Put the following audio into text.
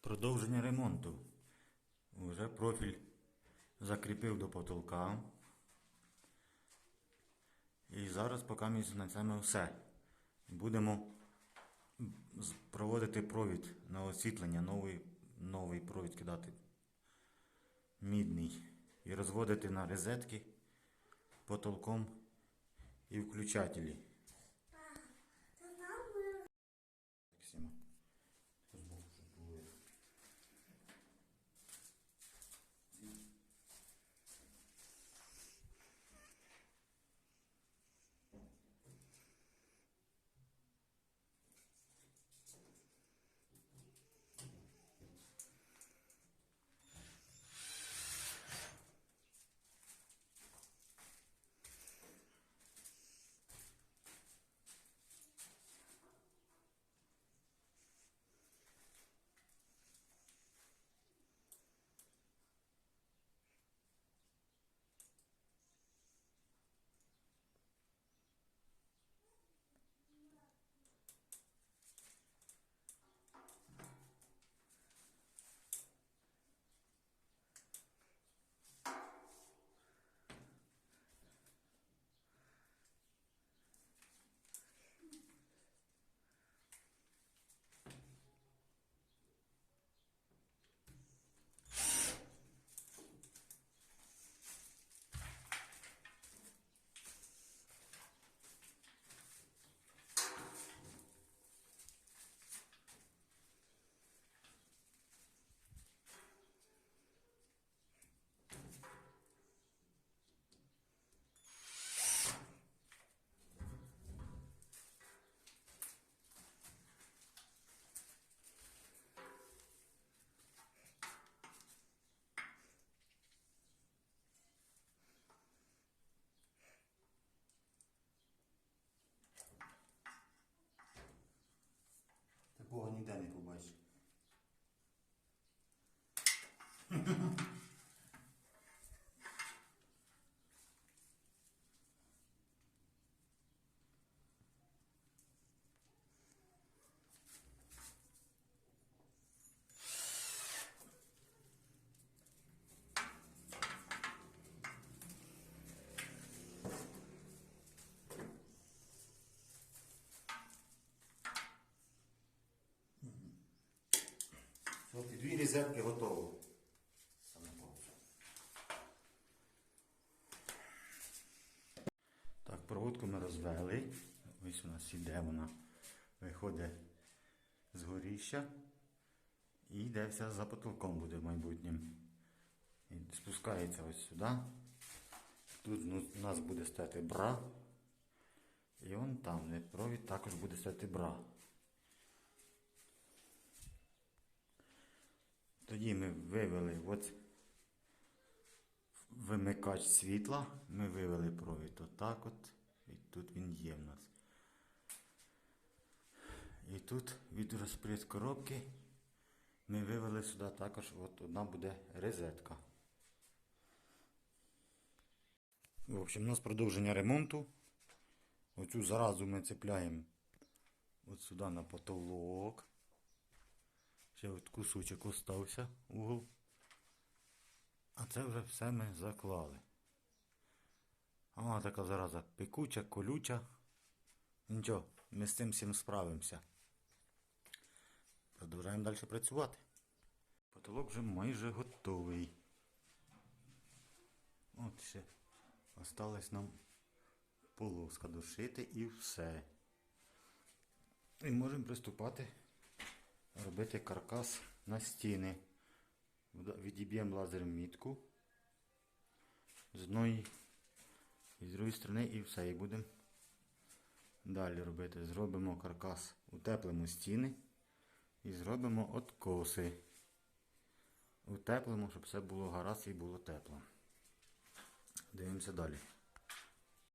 Продовження ремонту. Уже профіль закріпив до потолка. І зараз поки на цьому все. Будемо проводити провід на освітлення, новий, новий провід кидати. Мідний. І розводити на розетки потолком і включателі. От і дві розетки готово. Так, ми розвели. Ось у нас іде вона. Виходить з горіща. І йде вся за потолком буде в майбутньому. І спускається ось сюди. Тут ну, у нас буде стати бра. І он там, де провід також буде стати бра. Тоді ми вивели от вимикач світла. Ми вивели провід отак от. І тут він є в нас. І тут від розпред коробки ми вивели сюди також от одна буде розетка. В общем, у нас продовження ремонту. Оцю заразу ми цепляємо от сюди на потолок. Ще от кусочок остався угол. А це вже все ми заклали. А така зараза пекуча, колюча. Нічого, ми з цим всім справимося. Продовжуємо далі працювати. Потолок вже майже готовий. От ще осталось нам полоска дошити і все. І можемо приступати робити каркас на стіни. Відіб'ємо лазером мітку з одної другої сторони і все. І будемо далі робити. Зробимо каркас, утеплимо стіни і зробимо откоси. Утеплимо, щоб все було гаразд і було тепло. Дивимося далі.